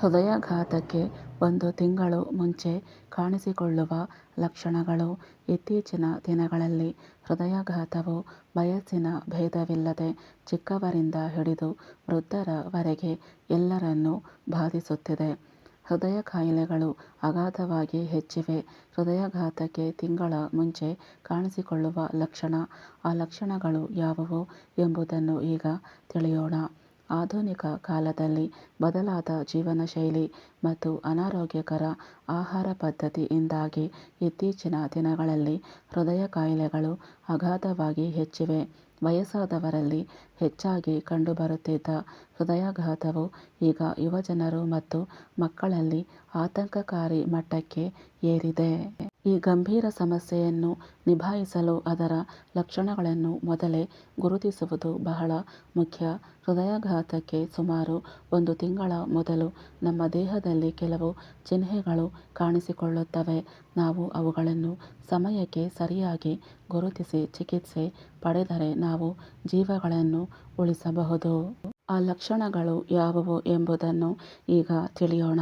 ಹೃದಯಾಘಾತಕ್ಕೆ ಒಂದು ತಿಂಗಳು ಮುಂಚೆ ಕಾಣಿಸಿಕೊಳ್ಳುವ ಲಕ್ಷಣಗಳು ಇತ್ತೀಚಿನ ದಿನಗಳಲ್ಲಿ ಹೃದಯಾಘಾತವು ವಯಸ್ಸಿನ ಭೇದವಿಲ್ಲದೆ ಚಿಕ್ಕವರಿಂದ ಹಿಡಿದು ವೃದ್ಧರವರೆಗೆ ಎಲ್ಲರನ್ನೂ ಬಾಧಿಸುತ್ತಿದೆ. ಹೃದಯ ಕಾಯಿಲೆಗಳು ಅಗಾಧವಾಗಿ ಹೆಚ್ಚಿವೆ. ಹೃದಯಾಘಾತಕ್ಕೆ ತಿಂಗಳ ಮುಂಚೆ ಕಾಣಿಸಿಕೊಳ್ಳುವ ಲಕ್ಷಣ, ಆ ಲಕ್ಷಣಗಳು ಯಾವುವು ಎಂಬುದನ್ನು ಈಗ ತಿಳಿಯೋಣ. ಆಧುನಿಕ ಕಾಲದಲ್ಲಿ ಬದಲಾದ ಜೀವನ ಶೈಲಿ ಮತ್ತು ಅನಾರೋಗ್ಯಕರ ಆಹಾರ ಪದ್ಧತಿಯಿಂದಾಗಿ ಇತ್ತೀಚಿನ ದಿನಗಳಲ್ಲಿ ಹೃದಯ ಕಾಯಿಲೆಗಳು ಅಗಾಧವಾಗಿ ಹೆಚ್ಚಿವೆ. ವಯಸ್ಸಾದವರಲ್ಲಿ ಹೆಚ್ಚಾಗಿ ಕಂಡುಬರುತ್ತಿದ್ದ ಹೃದಯಾಘಾತವು ಈಗ ಯುವಜನರು ಮತ್ತು ಮಕ್ಕಳಲ್ಲಿ ಆತಂಕಕಾರಿ ಮಟ್ಟಕ್ಕೆ ಏರಿದೆ. ಈ ಗಂಭೀರ ಸಮಸ್ಯೆಯನ್ನು ನಿಭಾಯಿಸಲು ಅದರ ಲಕ್ಷಣಗಳನ್ನು ಮೊದಲೇ ಗುರುತಿಸುವುದು ಬಹಳ ಮುಖ್ಯ. ಹೃದಯಾಘಾತಕ್ಕೆ ಸುಮಾರು ಒಂದು ತಿಂಗಳ ಮೊದಲು ನಮ್ಮ ದೇಹದಲ್ಲಿ ಕೆಲವು ಚಿಹ್ನೆಗಳು ಕಾಣಿಸಿಕೊಳ್ಳುತ್ತವೆ. ನಾವು ಅವುಗಳನ್ನು ಸಮಯಕ್ಕೆ ಸರಿಯಾಗಿ ಗುರುತಿಸಿ ಚಿಕಿತ್ಸೆ ಪಡೆದರೆ ನಾವು ಜೀವಗಳನ್ನು ಉಳಿಸಬಹುದು. ಆ ಲಕ್ಷಣಗಳು ಯಾವುವು ಎಂಬುದನ್ನು ಈಗ ತಿಳಿಯೋಣ.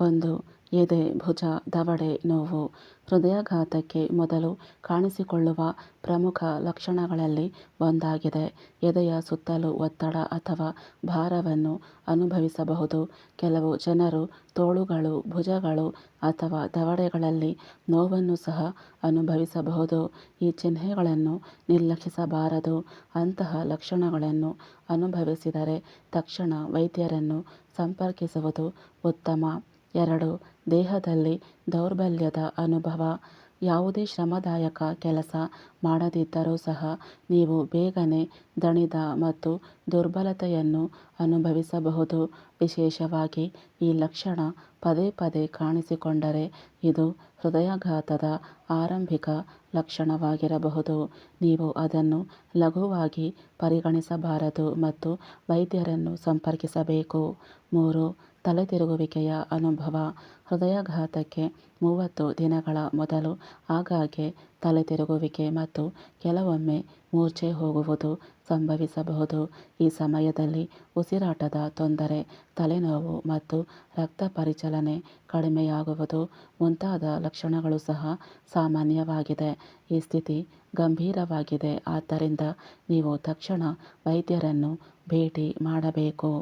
ಒಂದು ಎದೆ ಭುಜ ದವಡೆ ನೋವು ಹೃದಯಾಘಾತಕ್ಕೆ ಮೊದಲು ಕಾಣಿಸಿಕೊಳ್ಳುವ ಪ್ರಮುಖ ಲಕ್ಷಣಗಳಲ್ಲಿ ಒಂದಾಗಿದೆ. ಎದೆಯ ಸುತ್ತಲೂ ಒತ್ತಡ ಅಥವಾ ಭಾರವನ್ನು ಅನುಭವಿಸಬಹುದು. ಕೆಲವು ಜನರು ತೋಳುಗಳು, ಭುಜಗಳು ಅಥವಾ ದವಡೆಗಳಲ್ಲಿ ನೋವನ್ನು ಸಹ ಅನುಭವಿಸಬಹುದು. ಈ ಚಿಹ್ನೆಗಳನ್ನು ನಿರ್ಲಕ್ಷಿಸಬಾರದು. ಅಂತಹ ಲಕ್ಷಣಗಳನ್ನು ಅನುಭವಿಸಿದರೆ ತಕ್ಷಣ ವೈದ್ಯರನ್ನು ಸಂಪರ್ಕಿಸುವುದು ಉತ್ತಮ. ಎರಡು, ದೇಹದಲ್ಲಿ ದೌರ್ಬಲ್ಯದ ಅನುಭವ. ಯಾವುದೇ ಶ್ರಮದಾಯಕ ಕೆಲಸ ಮಾಡದಿದ್ದರೂ ಸಹ ನೀವು ಬೇಗನೆ ದಣಿದ ಮತ್ತು ದುರ್ಬಲತೆಯನ್ನು ಅನುಭವಿಸಬಹುದು. ವಿಶೇಷವಾಗಿ ಈ ಲಕ್ಷಣ ಪದೇ ಪದೇ ಕಾಣಿಸಿಕೊಂಡರೆ ಇದು ಹೃದಯಾಘಾತದ ಆರಂಭಿಕ ಲಕ್ಷಣವಾಗಿರಬಹುದು. ನೀವು ಅದನ್ನು ಲಘುವಾಗಿ ಪರಿಗಣಿಸಬಾರದು ಮತ್ತು ವೈದ್ಯರನ್ನು ಸಂಪರ್ಕಿಸಬೇಕು. ಮೂರು ತಲೆತಿರುಗುವಿಕೆಯ ಅನುಭವ ಹೃದಯಾಘಾತಕ್ಕೆ ಮೂವತ್ತು ದಿನಗಳ ಮೊದಲು, ಆಗಾಗ್ಗೆ ತಲೆ ತಿರುಗುವಿಕೆ ಮತ್ತು ಕೆಲವೊಮ್ಮೆ ಮೂರ್ಛೆ ಹೋಗುವುದು ಸಂಭವಿಸಬಹುದು. ಈ ಸಮಯದಲ್ಲಿ ಉಸಿರಾಟದ ತೊಂದರೆ, ತಲೆನೋವು ಮತ್ತು ರಕ್ತ ಪರಿಚಲನೆ ಕಡಿಮೆಯಾಗುವುದು ಮುಂತಾದ ಲಕ್ಷಣಗಳು ಸಹ ಸಾಮಾನ್ಯವಾಗಿದೆ. ಈ ಸ್ಥಿತಿ ಗಂಭೀರವಾಗಿದೆ. ಆದ್ದರಿಂದ ನೀವು ತಕ್ಷಣ ವೈದ್ಯರನ್ನು ಭೇಟಿ ಮಾಡಬೇಕು.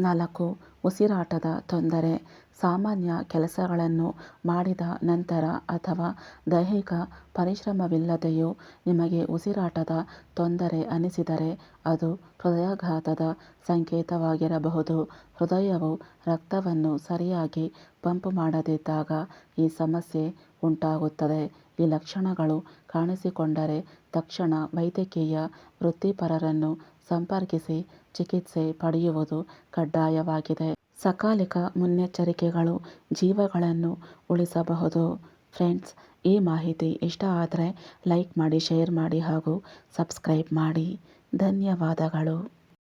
ನಾಲ್ಕು ಉಸಿರಾಟದ ತೊಂದರೆ. ಸಾಮಾನ್ಯ ಕೆಲಸಗಳನ್ನು ಮಾಡಿದ ನಂತರ ಅಥವಾ ದೈಹಿಕ ಪರಿಶ್ರಮವಿಲ್ಲದೆಯೂ ನಿಮಗೆ ಉಸಿರಾಟದ ತೊಂದರೆ ಅನಿಸಿದರೆ ಅದು ಹೃದಯಾಘಾತದ ಸಂಕೇತವಾಗಿರಬಹುದು. ಹೃದಯವು ರಕ್ತವನ್ನು ಸರಿಯಾಗಿ ಪಂಪ್ ಮಾಡದಿದ್ದಾಗ ಈ ಸಮಸ್ಯೆ ಉಂಟಾಗುತ್ತದೆ. ಈ ಲಕ್ಷಣಗಳು ಕಾಣಿಸಿಕೊಂಡರೆ ತಕ್ಷಣ ವೈದ್ಯಕೀಯ ವೃತ್ತಿಪರರನ್ನು ಸಂಪರ್ಕಿಸಿ ಚಿಕಿತ್ಸೆ ಪಡೆಯುವುದು ಕಡ್ಡಾಯವಾಗಿದೆ. ಸಕಾಲಿಕ ಮುನ್ನೆಚ್ಚರಿಕೆಗಳು ಜೀವಗಳನ್ನು ಉಳಿಸಬಹುದು. ಫ್ರೆಂಡ್ಸ್, ಈ ಮಾಹಿತಿ ಇಷ್ಟ ಆದರೆ ಲೈಕ್ ಮಾಡಿ, ಶೇರ್ ಮಾಡಿ ಹಾಗೂ ಸಬ್ಸ್ಕ್ರೈಬ್ ಮಾಡಿ. ಧನ್ಯವಾದಗಳು.